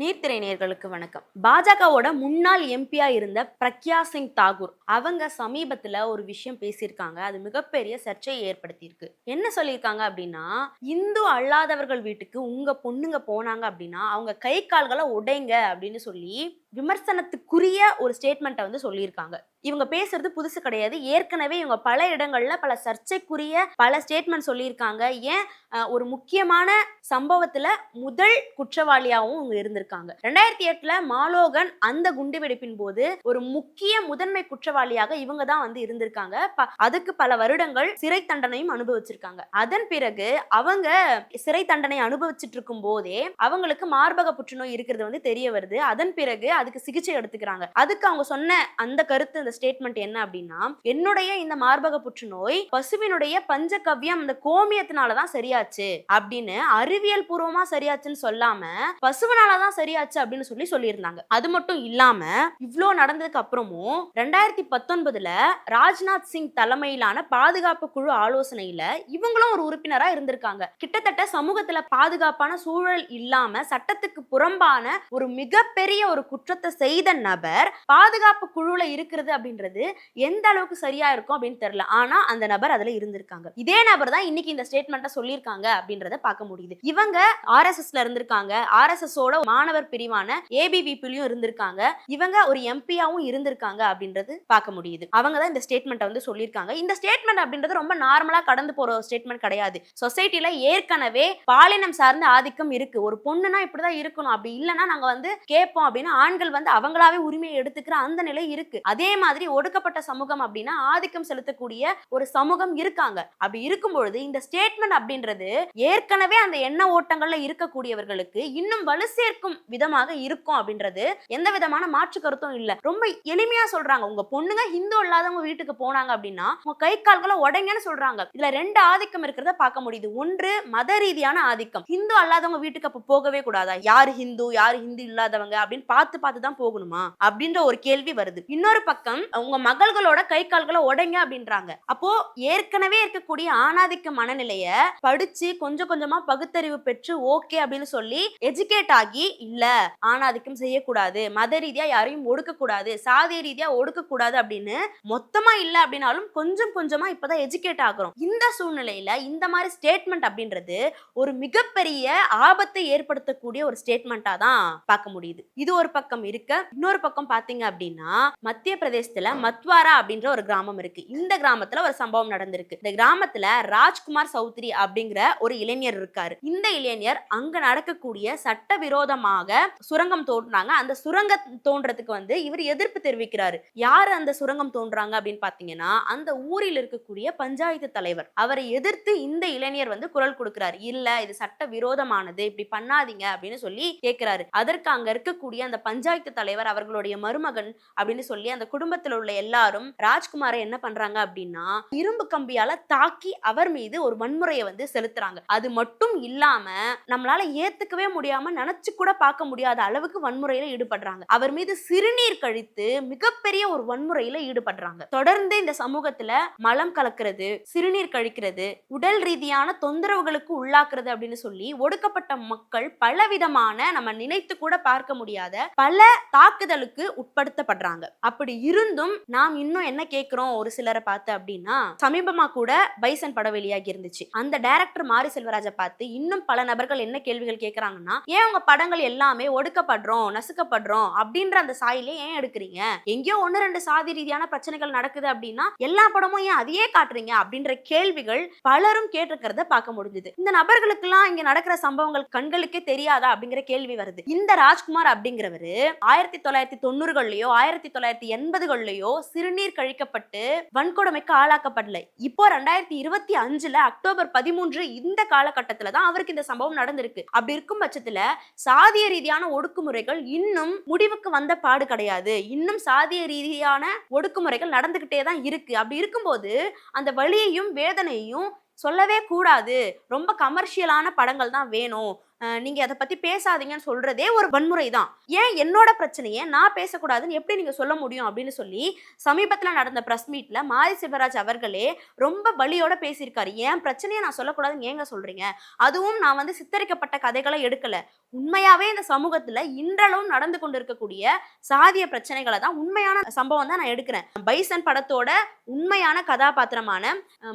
நீர்த்திரை நேர்களுக்கு வணக்கம். பாஜகவோட முன்னாள் எம்பியா இருந்த பிரக்யா சிங் தாகூர் அவங்க சமீபத்துல ஒரு விஷயம் பேசியிருக்காங்க. அது மிகப்பெரிய சர்ச்சையை ஏற்படுத்தியிருக்கு. என்ன சொல்லியிருக்காங்க அப்படின்னா இந்து அல்லாதவர்கள் வீட்டுக்கு உங்க பொண்ணுங்க போனாங்க அப்படின்னா அவங்க கை கால்களை உடைங்க அப்படின்னு சொல்லி விமர்சனத்துக்குரிய ஒரு ஸ்டேட்மெண்ட்டை வந்து சொல்லியிருக்காங்க. இவங்க பேசுறது புதுசு கிடையாது. ஏற்கனவே இவங்க பல இடங்கள்ல பல சர்ச்சைக்குரிய பல ஸ்டேட்மெண்ட் சொல்லியிருக்காங்க. ஏன்? ஒரு முக்கியமான சம்பவத்துல முதல் குற்றவாளியாகவும் இவங்க இருந்திருக்காங்க. ரெண்டாயிரத்தி எட்டுல மாலோகன் அந்த குண்டுவெடிப்பின் போது ஒரு முக்கிய முதன்மை குற்றவாளியாக இவங்க தான் வந்து இருந்திருக்காங்க. ப- அதுக்கு பல வருடங்கள் சிறை தண்டனையும் அனுபவிச்சிருக்காங்க. அதன் பிறகு அவங்க சிறை தண்டனை அனுபவிச்சுட்டு இருக்கும் போதே அவங்களுக்கு மார்பக புற்றுநோய் இருக்கிறது வந்து தெரிய வருது. அதன் பிறகு அதுக்கு சிகிச்சை எடுத்துக்கிறாங்க. அதுக்கு அவங்க சொன்ன அந்த கருத்து அந்த ஸ்டேட்மெண்ட் என்ன அப்படின்னா என்னுடைய இந்த மார்பக புற்றுநோய் பசுவினுடைய பஞ்சகவ்யம் அந்த கோமியத்தினாலதான் சரியாச்சு அப்படின்னு அறிவியல் பூர்வமா சரியாச்சுன்னு சொல்லாம பசுவினாலதான் சரியாச்சு அப்படின்னு சொல்லி சொல்லியிருந்தாங்க. அது மட்டும் இல்லாம இவ்வளோ நடந்ததுக்கு அப்புறமும் ரெண்டாயிரத்தி பத்தொன்பதுல ராஜ்நாத் சிங் தலைமையிலான பாதுகாப்பு குழு ஆலோசனையில இவங்களும் ஒரு உறுப்பினரா இருந்திருக்காங்க. கிட்டத்தட்ட சமூகத்துல பாதுகாப்பான சூழல் இல்லாம சட்டத்துக்கு புறம்பான ஒரு மிகப்பெரிய ஒரு குற்றத்தை செய்த நபர் பாதுகாப்பு குழுல இருக்கிறது அப்படின்றது எந்த அளவுக்கு சரியா இருக்கும் அப்படின்னு தெரியல. ஆனா அந்த நபர் அதுல இருந்திருக்காங்க. இதே நபர் தான் இன்னைக்கு இந்த ஸ்டேட்மெண்ட்டை சொல்லியிருக்காங்க அப்படின்றத பார்க்க முடியுது. இவங்க ஆர்எஸ்எஸ்ல இருந்திருக்காங்க. ஆர்எஸ்எஸ் ஓட மாணவர் பிரிவான ஏபிவிபிலையும் இருந்திருக்காங்க. இவங்க ஒரு எம்பியாவும் இருந்திருக்காங்க அப்படின்றது பார்க்க முடியுது. அவங்க தான் இந்த ஸ்டேட்மெண்ட்டை வந்து சொல்லியிருக்காங்க. இந்த ஸ்டேட்மெண்ட் அப்படின்றது ரொம்ப நார்மலா கடந்து போற ஸ்டேட்மெண்ட் கிடையாது. சொசைட்டில ஏற்கனவே பாலினம் சார்ந்த ஆதிக்கம் இருக்கு. ஒரு பொண்ணுனா இப்படிதான் இருக்கணும். அப்படி இல்லைன்னா நாங்க வந்து கேட்போம் அப்படின்னு ஆண்கள் வந்து அவங்களாவே உரிமையை எடுத்துக்கிற அந்த நிலை இருக்கு. அதே மாதிரி ஒடுக்கப்பட்ட சமூகம் அப்படின்னா ஆதிக்கம் செலுத்தக்கூடிய ஒரு சமூகம் இருக்காங்க. அப்படி இருக்கும் பொழுது இந்த ஸ்டேட்மெண்ட் அப்படின்றது ஏற்கனவே அந்த எண்ண ஓட்டங்கள்ல இருக்கக்கூடியவர்களுக்கு இன்னும் வலு சேர்க்கும் விதமாக இருக்கும் அப்படின்றது எந்த விதமான மாற்று கருத்தும் இல்ல. ரொம்ப எளிமையா சொல்றாங்க. உங்க பொண்ணுங்க ஹிந்து இல்லாதவங்க வீட்டுக்கு போனாங்க அப்படின்னா உங்க கை கால்களை உடைங்கன்னு சொல்றாங்க. இதுல ரெண்டு ஆதிக்கம் இருக்கிறத பார்க்க முடியுது. ஒன்று மத ரீதியான ஆதிக்கம். ஹிந்து அல்லாதவங்க வீட்டுக்கு அப்ப போகவே கூடாதா? யார் ஹிந்து? யார் ஹிந்து இல்லாதவங்க அப்படின்னு பார்த்து பார்த்து தான் போகணுமா? அப்படின்ற ஒரு கேள்வி வருது. இன்னொரு பக்கம் உங்க மகள்களோட கை கால்களை உடைங்க அப்படின்றாங்க. அப்போ ஏற்கனவே இருக்கக்கூடிய ஆணாதிக்க மனநிலைய படிச்சு கொஞ்சம் கொஞ்சமா பகுத்தறிவு பெற்று ஓகே அப்படின்னு சொல்லி எஜுகேட் ஆகி இல்ல ஆணாதிக்கம் செய்யக்கூடாது மத ரீதியா யாரையும் ஒடுக்க கூடாது சாதிய ரீதியா ஒடுக்க கூடாது அப்படின்னு மொத்தமா இல்ல அப்படின்னாலும் கொஞ்சம் கொஞ்சமா இப்பதான் எஜுகேட் ஆகுறோம். இந்த சூழ்நிலையில இந்த மாதிரி ஸ்டேட்மெண்ட் அப்படின்றது ஒரு மிகப்பெரிய ஆபத்தை ஏற்படுத்தக்கூடிய ஒரு ஸ்டேட்மெண்டா தான் பார்க்க முடியுது. இது ஒரு பக்கம். பக்கம் இருக்க. இன்னொரு பக்கம் பாத்தீங்க அப்படின்னா மத்திய பிரதேசத்துல மத்வாரா அப்படின்ற ஒரு கிராமம் இருக்கு. இந்த கிராமத்துல ஒரு சம்பவம் நடந்திருக்கு. இந்த கிராமத்துல ராஜ்குமார் சௌத்ரி அப்படிங்கிற ஒரு இளைஞர் இருக்காரு. இந்த இளைஞர் அங்க நடக்கக்கூடிய சட்டவிரோதமாக சுரங்கம் தோன்றாங்க. அந்த சுரங்க தோன்றதுக்கு வந்து இவர் எதிர்ப்பு தெரிவிக்கிறாரு. யார் அந்த சுரங்கம் தோன்றாங்க அப்படின்னு பாத்தீங்கன்னா அந்த ஊரில் இருக்கக்கூடிய பஞ்சாயத்து தலைவர். அவரை எதிர்த்து இந்த இளைஞர் வந்து குரல் கொடுக்கிறாரு. இல்ல இது சட்ட விரோதமானது இப்படி பண்ணாதீங்க அப்படின்னு சொல்லி கேட்கிறாரு அதற்கு அங்க இருக்கக்கூடிய அந்த பஞ்சாயத்து தலைவர் அவர்களுடைய மருமகன் அப்படின்னு சொல்லி அந்த குடும்பத்தில் உள்ள எல்லாரும் ராஜ்குமாரை என்ன பண்றாங்க அப்படின்னா இரும்பு கம்பியால தாக்கி அவர் மீது ஒரு வன்முறையை வந்து செலுத்துறாங்க. அது மட்டும் இல்லாம நம்மளால ஏத்துக்கவே முடியாம நினைச்சு கூட பார்க்க முடியாத அளவுக்கு வன்முறையில ஈடுபடுறாங்க. அவர் மீது சிறுநீர் கழித்து மிகப்பெரிய ஒரு வன்முறையில ஈடுபடுறாங்க. தொடர்ந்து இந்த சமூகத்துல மலம் கலக்கிறது சிறுநீர் கழிக்கிறது உடல் ரீதியான தொந்தரவுகளுக்கு உள்ளாக்குறது அப்படின்னு சொல்லி ஒடுக்கப்பட்ட மக்கள் பலவிதமான நம்ம நினைத்து கூட பார்க்க முடியாத பல தாக்குதலுக்கு உட்படுத்தப்படுறாங்க. அப்படி இருந்தும் நாம் இன்னும் என்ன கேட்கிறோம் ஒரு சிலரை பார்த்து அப்படின்னா சமீபமா கூட பைசன் படம் வெளியாகி இருந்துச்சு. அந்த டைரக்டர் மாரி செல்வராஜை பார்த்து இன்னும் பல நபர்கள் என்ன கேள்விகள் கேட்கறாங்கன்னா ஏன் உங்க படங்கள் எல்லாமே ஒடுக்கப்படுறோம் நசுக்கப்படுறோம்? அப்படின்ற அந்த சாயிலே ஏன் எடுக்கிறீங்க? எங்கேயோ ஒன்னு ரெண்டு சாதி ரீதியான பிரச்சனைகள் நடக்குது அப்படின்னா எல்லா படமும் ஏன் அதையே காட்டுறீங்க? அப்படின்ற கேள்விகள் பலரும் கேட்டிருக்கிறத பார்க்க முடிஞ்சது. இந்த நபர்களுக்கெல்லாம் இங்க நடக்கிற சம்பவங்கள் கண்களுக்கே தெரியாதா அப்படிங்கிற கேள்வி வருது. இந்த ராஜ்குமார் அப்படிங்கிறவரு ஆயிரத்தி தொள்ளாயிரத்தி தொண்ணூறுகள்லயோ ஆயிரத்தி தொள்ளாயிரத்தி எண்பதுகள்லயோ சிறுநீர் கழிக்கப்பட்டு வன்கொடுமைக்கு ஆளாக்கப்படல. இப்போ ரெண்டாயிரத்தி இருபத்தி அஞ்சுல அக்டோபர் பதிமூன்று இந்த காலகட்டத்துல தான் அவருக்கு இந்த சம்பவம் நடந்திருக்கு. அப்படி இருக்கும் பட்சத்துல சாதிய ரீதியான ஒடுக்குமுறைகள் இன்னும் முடிவுக்கு வந்த பாடு கிடையாது. இன்னும் சாதிய ரீதியான ஒடுக்குமுறைகள் நடந்துகிட்டே தான் இருக்கு. அப்படி இருக்கும்போது அந்த வழியையும் வேதனையும் சொல்லவே கூடாது. ரொம்ப கமர்ஷியலான படங்கள் தான் வேணும். நீங்கள் நீங்க அதை பத்தி பேசாதீங்கன்னு சொல்றதே ஒரு வன்முறை தான். ஏன் என்னோட பிரச்சனையை நான் பேசக்கூடாதுன்னு எப்படி நீங்க சொல்ல முடியும் அப்படின்னு சொல்லி சமீபத்துல நடந்த பிரஸ் மீட்ல மாரி சிவராஜ் அவர்களே ரொம்ப வலியோட பேசியிருக்காரு. ஏன் பிரச்சனையை நான் சொல்லக்கூடாதுன்னு ஏங்க சொல்றீங்க? அதுவும் நான் வந்து சித்தரிக்கப்பட்ட கதைகளை எடுக்கல. உண்மையாவே இந்த சமூகத்துல இன்றளவும் நடந்து கொண்டு இருக்கக்கூடிய சாதிய பிரச்சனைகளை தான் உண்மையான சம்பவம் தான் நான் எடுக்கிறேன். பைசன் படத்தோட உண்மையான கதாபாத்திரமான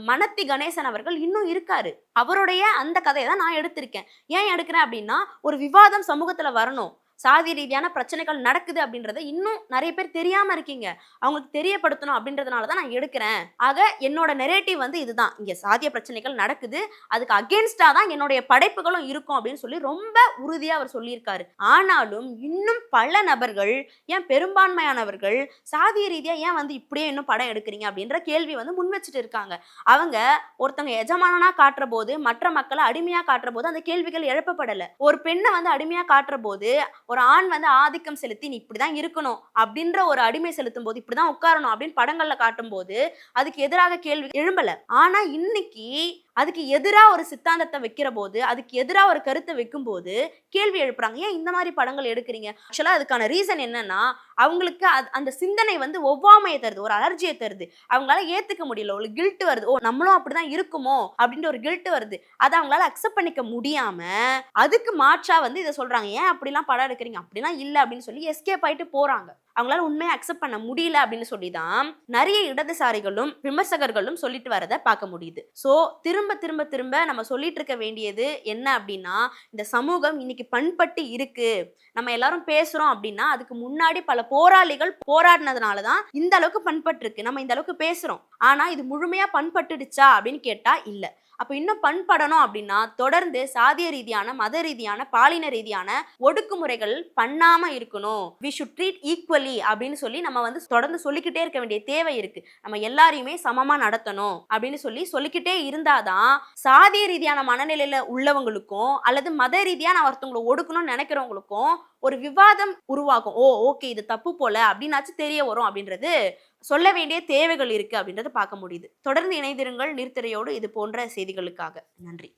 மனத்தி கணேசன் அவர்கள் இன்னும் இருக்காரு. அவருடைய அந்த கதையை தான் நான் எடுத்திருக்கேன். ஏன் எடுக்கிறேன் அப்படின்னா ஒரு விவாதம் சமூகத்துல வரணும். சாதி ரீதியான பிரச்சனைகள் நடக்குது அப்படின்றத இன்னும் நிறைய பேர் தெரியாம இருக்கீங்க. அவங்களுக்கு தெரியப்படுத்தணும் அப்படின்றதுனால தான் நான் எடுக்கிறேன். ஆக என்னோட நெரேட்டிவ் வந்து இதுதான். இங்க சாதிய பிரச்சனைகள் நடக்குது. அதுக்கு அகேன்ஸ்டா தான் என்னுடைய படைப்புகளும் இருக்கும் அப்படின்னு சொல்லி ரொம்ப உறுதியா அவர் சொல்லியிருக்காரு. ஆனாலும் இன்னும் பல நபர்கள் ஏன் பெரும்பான்மையானவர்கள் சாதிய ரீதியா ஏன் வந்து இப்படியே இன்னும் படம் எடுக்கிறீங்க அப்படின்ற கேள்வி வந்து முன் வச்சுட்டு இருக்காங்க. அவங்க ஒருத்தங்க எஜமானனா காட்டுற போது மற்ற மக்களை அடிமையா காட்டுற போது அந்த கேள்விகள் எழுப்பப்படல. ஒரு பெண்ணை வந்து அடிமையா காட்டுற போது ஒரு ஆண் வந்து ஆதிக்கம் செலுத்தி நீ இப்படிதான் இருக்கணும் அப்படின்ற ஒரு அடிமை செலுத்தும் போது இப்படிதான் உட்காரணும் அப்படின்னு படங்கள்ல காட்டும் போது அதுக்கு எதிராக கேள்வி எழும்பல. ஆனா இன்னைக்கு அதுக்கு எதிராக ஒரு சித்தாந்தத்தை வைக்கிற போது அதுக்கு எதிராக ஒரு கருத்தை வைக்கும் போது கேள்வி எழுப்புறாங்க. ஏன் இந்த மாதிரி படங்கள் எடுக்கிறீங்க? ஆக்சுவலாக அதுக்கான ரீசன் என்னன்னா அவங்களுக்கு அது- அந்த சிந்தனை வந்து ஒவ்வாமையை தருது ஒரு அலர்ஜியை தருது. அவங்களால ஏத்துக்க முடியல ஒரு கில்ட் வருது. ஓ நம்மளும் அப்படிதான் இருக்குமோ அப்படின்ற ஒரு கில்ட் வருது. அதை அவங்களால அக்செப்ட் பண்ணிக்க முடியாம அதுக்கு மாற்றா வந்து இதை சொல்றாங்க. ஏன் அப்படிலாம் படம் எடுக்கிறீங்க அப்படிலாம் இல்லை அப்படின்னு சொல்லி எஸ்கேப் ஆயிட்டு போறாங்க. அவங்களால உண்மையை அக்செப்ட் பண்ண முடியல அப்படின்னு சொல்லி தான் நிறைய இடதுசாரிகளும் விமர்சகர்களும் சொல்லிட்டு வரதை பார்க்க முடியுது. ஸோ திரும்ப திரும்ப திரும்ப நம்ம சொல்லிட்டு இருக்க வேண்டியது என்ன அப்படின்னா இந்த சமூகம் இன்னைக்கு பண்பட்டு இருக்கு. நம்ம எல்லாரும் பேசுறோம் அப்படின்னா அதுக்கு முன்னாடி பல போராளிகள் போராடினதுனால தான் இந்த அளவுக்கு பண்பட்டு இருக்கு. நம்ம இந்த அளவுக்கு பேசுறோம். ஆனா இது முழுமையா பண்பட்டுடுச்சா அப்படின்னு கேட்டா இல்ல. அப்போ இன்னும் பண்படணும் அப்படின்னா தொடர்ந்து சாதிய ரீதியான மத ரீதியான பாலின ரீதியான ஒடுக்குமுறைகள் பண்ணாமல் இருக்கணும். வி ஷுட் ட்ரீட் ஈக்குவலி அப்படின்னு சொல்லி நம்ம வந்து தொடர்ந்து சொல்லிக்கிட்டே இருக்க வேண்டிய தேவை இருக்கு. நம்ம எல்லாரையுமே சமமாக நடத்தணும் அப்படின்னு சொல்லி சொல்லிக்கிட்டே இருந்தாதான் சாதிய ரீதியான மனநிலையில் உள்ளவங்களுக்கும் அல்லது மத ரீதியான நான் ஒருத்தவங்களை ஒடுக்கணும்னு நினைக்கிறவங்களுக்கும் ஒரு விவாதம் உருவாகும். ஓ ஓகே இது தப்பு போல அப்படின்னாச்சும் தெரிய வரும் அப்படின்றது சொல்ல வேண்டிய தேவைகள் இருக்கு அப்படின்றத பார்க்க முடியுது. தொடர்ந்து இணைந்திருங்கள் நீர்த்திரையோடு இது போன்ற செய்திகளுக்காக. நன்றி.